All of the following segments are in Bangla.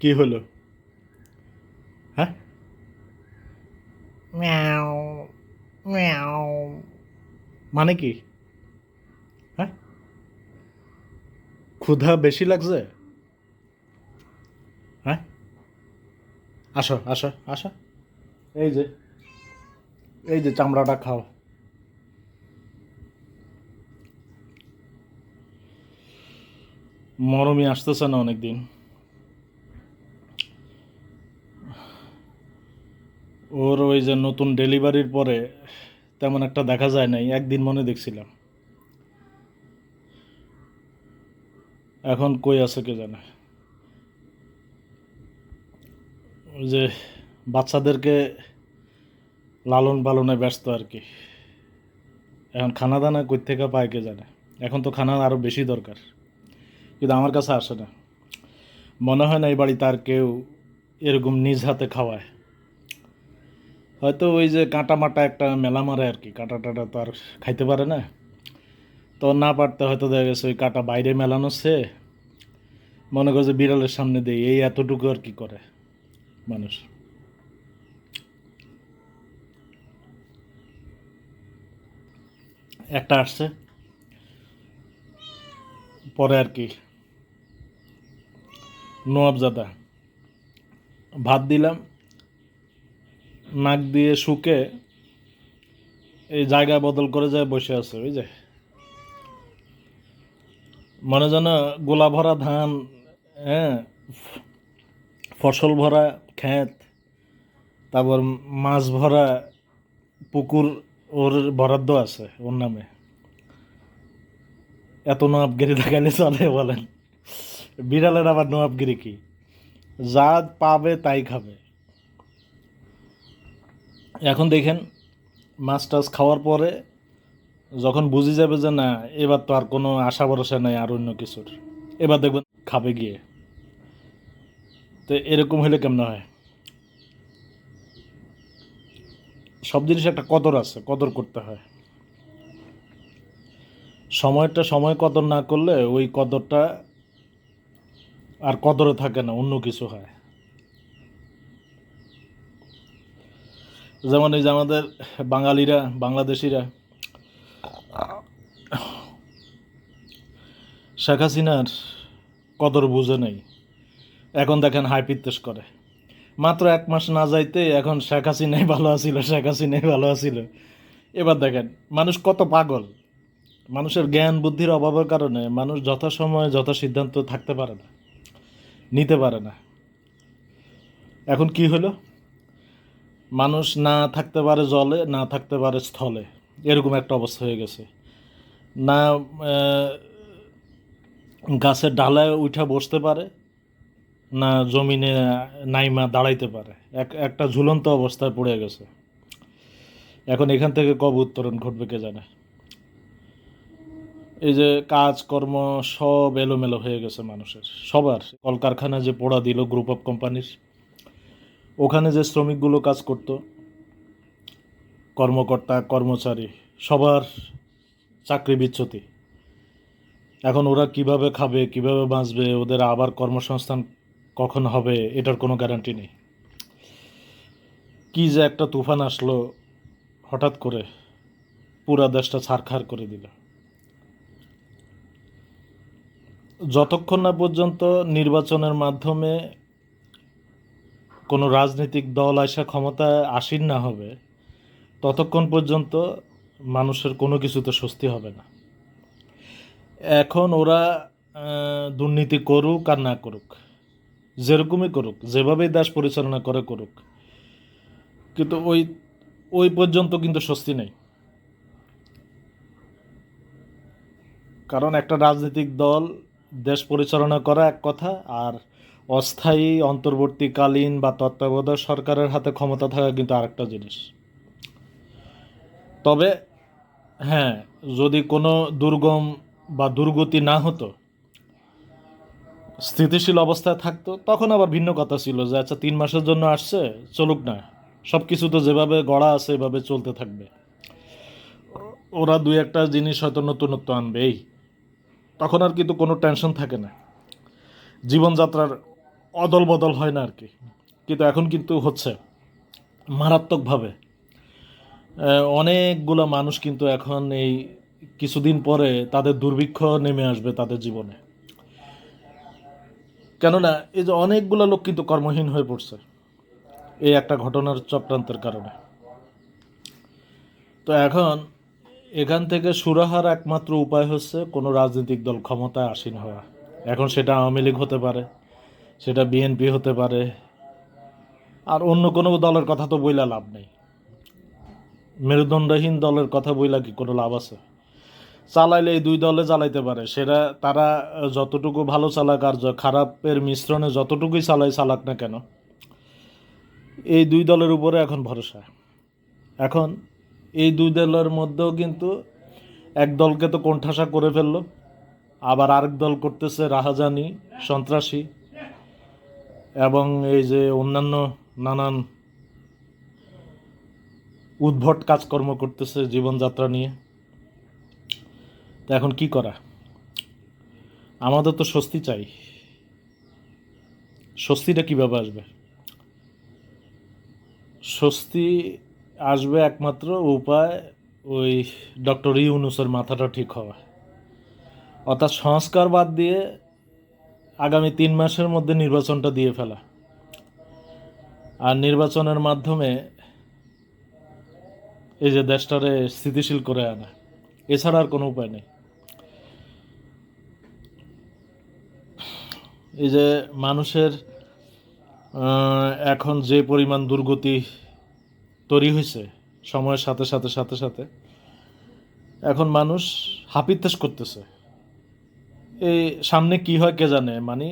কি হলো? হ্যাঁ? meow meow মানে কি? হ্যাঁ? ক্ষুধা বেশি লাগছে? হ্যাঁ? আসো আসো আসো। এই যে এই যে চামড়াটা খাও। মরমই আসতেছে না অনেকদিন। ওর ওই যে নতুন ডেলিভারির পরে তেমন একটা দেখা যায় নাই, একদিন মনে দেখছিলাম। এখন কই আছে কে জানে। ওই যে বাচ্চাদেরকে লালন পালনে ব্যস্ত আর কি। এখন খানা দানা কই থেকে পায় কে জানে। এখন তো খানা আরও বেশি দরকার। কিন্তু আমার কাছে আসে না। মনে হয় না এই বাড়িতে আর কেউ এরকম নিজ হাতে খাওয়ায়। হয়তো ওই যে কাঁটা মাটা একটা মেলা মারে আর কি, কাঁটা টাটা তো আর খাইতে পারে না। তো না পারতে হয়তো দেখা গেছে ওই কাঁটা বাইরে মেলানো সে। মনে করে যে বিড়ালের সামনে দেয় এই এতটুকু আর কি করে মানুষ। একটা আসছে। পরে আর কি। নোয়াবজাদা ভাত দিলাম। নাক দিয়ে শুকে এই জায়গা বদল করে যায় বসে আছে, ওই যে। মনে যেন গোলা ভরা ধান হ্যাঁ ফসল ভরা ক্ষেত, তারপর মাছ ভরা পুকুর ওর বরাদ্দ আছে ওর নামে। এত নোয়াবগিরি দেখাইলে চলে বলেন। বিড়ালের আবার নোয়াবগিরি কি? যা পাবে তাই খাবে। এখন দেখেন মাছ টাছ খাওয়ার পরে যখন বুঝে যাবে যে না, এবার তো আর কোনো আশা ভরসা নাই আর অন্য কিছুর, এবার দেখবেন খাবে গিয়ে। তো এরকম হলে কেমন হয়? সব জিনিস একটা কদর আছে, কদর করতে হয়। সময়টা সময় কদর না করলে ওই কদরটা আর কদরে থাকে না, অন্য কিছু হয়। যেমন এই যে আমাদের বাঙালিরা, বাংলাদেশিরা, শেখ হাসিনার কদর বুঝে নেই। এখন দেখেন হাই পিত্তেস করে। মাত্র এক মাস না যাইতে এখন শেখ হাসিনাই ভালো আছিল, শেখ হাসিনাই ভালো আছিল। এবার দেখেন, মানুষ কত পাগল। মানুষের জ্ঞান বুদ্ধির অভাবের কারণে মানুষ যথাসময়ে যথা সিদ্ধান্ত থাকতে পারে না, নিতে পারে না। এখন কি হলো? মানুষ না থাকতে পারে জলে, না থাকতে পারে স্থলে। এরকম একটা অবস্থা হয়ে গেছে। না গাছের ডালায় উঠা বসতে পারে, না জমিনে নাইমা দাঁড়াইতে পারে। এক, একটা ঝুলন্ত অবস্থায় পড়ে গেছে। এখন এখান থেকে কব উত্তরণ ঘটবে কে জানে? এই যে কাজকর্ম সব এলোমেলো হয়ে গেছে মানুষের। সবার। কলকারখানা যে পোড়া দিল গ্রুপ অফ কোম্পানির ওখানে যে শ্রমিকগুলো কাজ করত, কর্মকর্তা, কর্মচারী, সবার চাকরি বিচ্যুতি। এখন ওরা কীভাবে খাবে, কীভাবে বাঁচবে, ওদের আবার কর্মসংস্থান কখন হবে, এটার কোনো গ্যারান্টি নেই। কি যে একটা তুফান আসলো, হঠাৎ করে পুরা দেশটা ছারখার করে দিল। যতক্ষণ না পর্যন্ত নির্বাচনের মাধ্যমে কোনো রাজনৈতিক দল আসা ক্ষমতায় আসীন না হবে, ততক্ষণ পর্যন্ত মানুষের কোনো কিছুতে স্বস্তি হবে না। এখন ওরা দুর্নীতি করুক আর না করুক, যেরকমই করুক, যেভাবেই দেশ পরিচালনা করে করুক, কিন্তু ওই ওই পর্যন্ত কিন্তু স্বস্তি নেই। কারণ একটা রাজনৈতিক দল দেশ পরিচালনা করা এক কথা আর অস্থায়ী, অন্তর্বর্তীকালীন বা তত্ত্বাবধায়ক সরকারের হাতে ক্ষমতা থাকা কিন্তু আরেকটা জিনিস। তবে হ্যাঁ যদি কোনো দুর্গম বা দুর্গতি না হতো, স্থিতিশীল অবস্থায় থাকতো, তখন আবার ভিন্ন কথা ছিল যে আচ্ছা তিন মাসের জন্য আসছে, চলুক না। সব কিছু তো যেভাবে গড়া আছে, এভাবে চলতে থাকবে। ওরা দুই একটা জিনিস হয়তো নতুনত্ব আনবে, এই। তখন আর কিন্তু কোনো টেনশন থাকে না। জীবনযাত্রার অদল বদল হয় না আর কি। কিন্তু এখন কিন্তু হচ্ছে। মারাত্মকভাবে। অনেকগুলো মানুষ কিন্তু এখন এই কিছুদিন পরে তাদের দুর্ভিক্ষ নেমে আসবে তাদের জীবনে। কেননা এই যে অনেকগুলো লোক কিন্তু কর্মহীন হয়ে পড়ছে এই একটা ঘটনার চক্রান্তের কারণে। তো এখন এখান থেকে সুরাহার একমাত্র উপায় হচ্ছে কোনো রাজনৈতিক দল ক্ষমতায় আসীন হওয়া। এখন সেটা আওয়ামী লীগ হতে পারে সেটা বিএনপি হতে পারে। আর অন্য কোনো দলের কথা তো বইলা লাভ নেই। মেরুদণ্ডহীন দলের কথা বইলা কি কোনো লাভ আছে? চালাইলে এই দুই দলে চালাইতে পারে। সেটা তারা যতটুকু ভালো চালাক আর খারাপের মিশ্রণে যতটুকুই চালাই চালাক না কেন, এই দুই দলের উপরে এখন ভরসা। এখন এই দুই দলের মধ্যেও কিন্তু এক দলকে তো কোণঠাসা করে ফেলল, আবার আরেক দল করতেছে রাহাজানি, সন্ত্রাসী। এবং এই যে অন্যান্য নানান উদ্ভট কাজকর্ম করতেছে জীবনযাত্রা নিয়ে, তা এখন কি করা? আমাদের তো স্বস্তি চাই। স্বস্তিটা কীভাবে আসবে? স্বস্তি আসবে একমাত্র উপায় ওই ডক্টর ইউনুসের মাথাটা ঠিক হওয়া। অর্থাৎ সংস্কার বাদ দিয়ে আগামী তিন মাসের মধ্যে নির্বাচনটা দিয়ে ফেলা। আর নির্বাচনের মাধ্যমে এই যে দেশটারে স্থিতিশীল করে আনা, এছাড়া আর কোনো উপায় নেই। এই যে মানুষের এখন যে পরিমাণ দুর্গতি তৈরি হয়েছে, সময়ের সাথে সাথে সাথে সাথে, এখন মানুষ হাপিত্তাস করতেছে। এই সামনে কি হয় কে জানে মানে?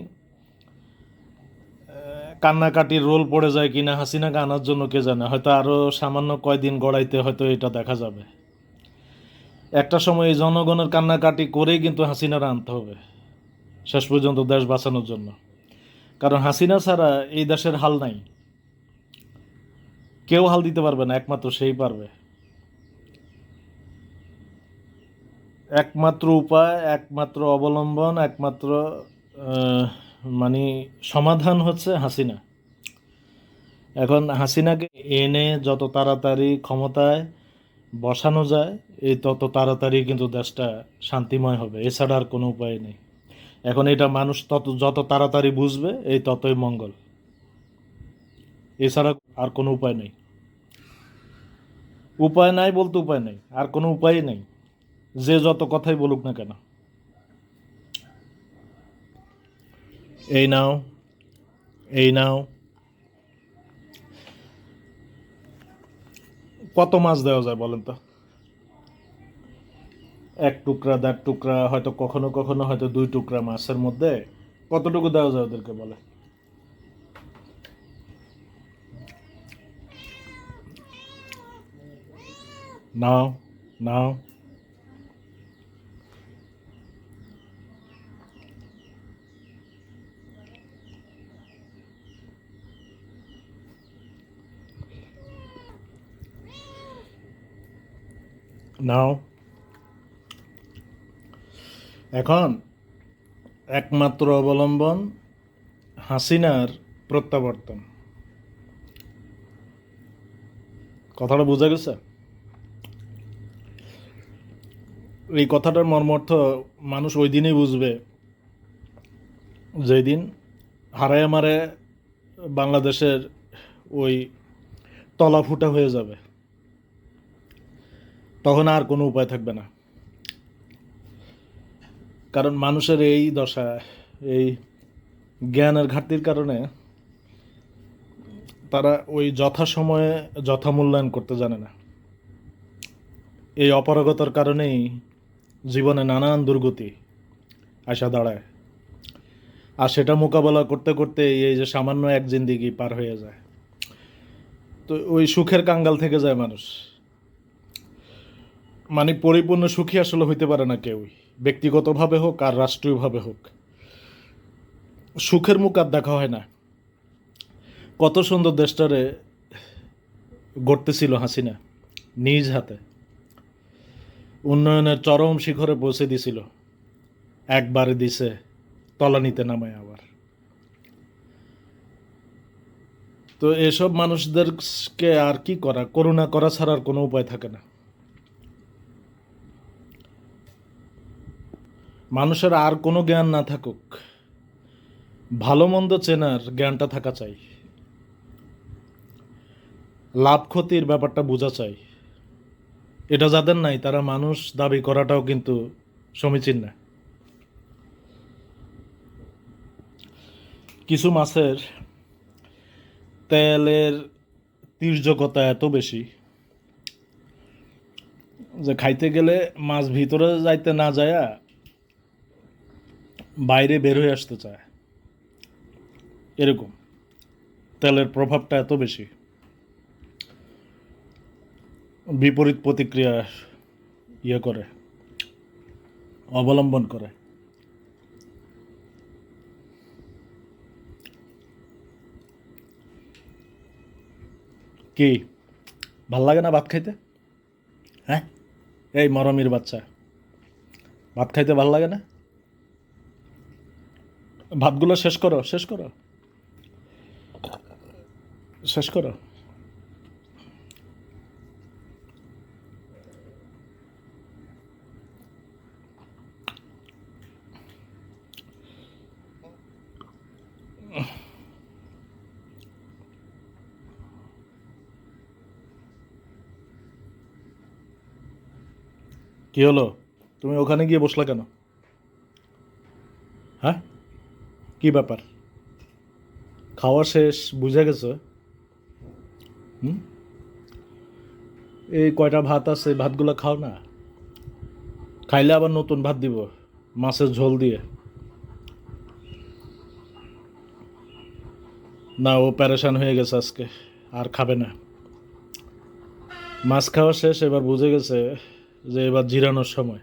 কান্নাকাটির রোল পড়ে যায় কিনা হাসিনাকে আনার জন্য কে জানে, হয়তো আরও সামান্য কয়দিন গড়াইতে হয়তো এটা দেখা যাবে। একটা সময় এই জনগণের কান্নাকাটি করেই কিন্তু হাসিনারা আনতে হবে, শেষ পর্যন্ত দেশ বাঁচানোর জন্য। কারণ হাসিনা ছাড়া এই দেশের হাল নাই। কেউ হাল দিতে পারবে না, একমাত্র সেই পারবে। একমাত্র উপায়, একমাত্র অবলম্বন, একমাত্র মানে সমাধান হচ্ছে হাসিনা। এখন হাসিনাকে এনে যত তাড়াতাড়ি ক্ষমতায় বসানো যায়, এই তত তাড়াতাড়ি কিন্তু দেশটা শান্তিময় হবে, এছাড়া আর কোনো উপায় নেই। এখন এটা মানুষ তত, যত তাড়াতাড়ি বুঝবে, এই ততই মঙ্গল। এছাড়া আর কোনো উপায় নেই। উপায় নাই বলতে উপায় নেই, আর কোনো উপায় নেই। যে যত কথাই বলুক না কেন। এই নাও এই নাও। কত মাছ দেওয়া যায় বলেন তো? এক টুকরা, দেড় টুকরা, হয়তো কখনো কখনো হয়তো দুই টুকরা মাছের মধ্যে কতটুকু দেওয়া যায় ওদেরকে বলে? নাও নাও। নাও। এখন একমাত্র অবলম্বন হাসিনার প্রত্যাবর্তন। কথাটা বোঝা গেছে? এই কথাটার মর্মর্থ মানুষ ওই দিনই বুঝবে যেদিন হারায় মারে বাংলাদেশের ওই তলা ফুটা হয়ে যাবে। তখন আর কোনো উপায় থাকবে না। কারণ মানুষের এই দশা, এই জ্ঞানের ঘাটতির কারণে তারা ওই যথাসময়ে যথামূল্যায়ন করতে জানে না। এই অপারগতার কারণেই জীবনে নানান দুর্গতি আসা দাঁড়ায়। আর সেটা মোকাবেলা করতে করতে এই যে সামান্য এক জিন্দিগি পার হয়ে যায়। তো ওই সুখের কাঙ্গাল থেকে যায় মানুষ। মানে পরিপূর্ণ সুখী আসলে হইতে পারে না কেউই। ব্যক্তিগতভাবে হোক আর রাষ্ট্রীয়ভাবে হোক। সুখের মুখ আর দেখা হয় না। কত সুন্দর দেশটারে গড়তেছিল হাসিনা, নিজ হাতে। উন্নয়নের চরম শিখরে পৌঁছে দিছিল। একবারে দিছে, তলানিতে নামায় আবার। তো এসব মানুষদেরকে আর কি করা? করুণা করা ছাড়া আর কোনো উপায় থাকে না। মানুষের আর কোনো জ্ঞান না থাকুক, ভালো মন্দ চেনার জ্ঞানটা থাকা চাই। লাভ ক্ষতির ব্যাপারটা বোঝা চাই। এটা যাদের নাই, তারা মানুষ দাবি করাটাও কিন্তু সমীচীন না। কিছু মাছের তেলের তীর্যকতা এত বেশি যে খাইতে গেলে মাছ ভিতরে যাইতে না যায়া বাইরে বের হয়ে আসতে চায়। এরকম। তেলের প্রভাবটা এত বেশি। বিপরীত প্রতিক্রিয়া ইয়ে করে। অবলম্বন করে। কি? ভালো লাগে না ভাত খাইতে? হ্যাঁ? এই মরমির বাচ্চা। ভাত খাইতে ভালো লাগে না? ভাতগুলো শেষ করো শেষ করো। শেষ করো। কি হলো? তুমি ওখানে গিয়ে বসলা কেন হ্যাঁ কি ব্যাপার? খাওয়া শেষ, বুঝে গেছে? হুম? এই কয়টা ভাত আছে, ভাতগুলো খাও না? খাইলে আবার নতুন ভাত দিব, মাছের ঝোল দিয়ে। না, ও প্যারেশান হয়ে গেছে আজকে, আর খাবে না। মাছ খাওয়া শেষ, এবার বুঝে গেছে যে এবার জিরানোর সময়।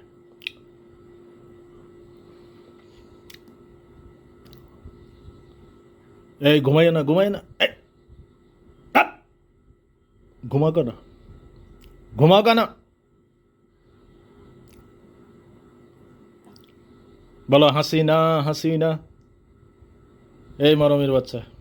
এই ঘুমাই না ঘুমাই না। এই, আপ! ঘুমা কেন ঘুমা কেন বলো হাসি না হাসি না। এই মরমের বাচ্চা।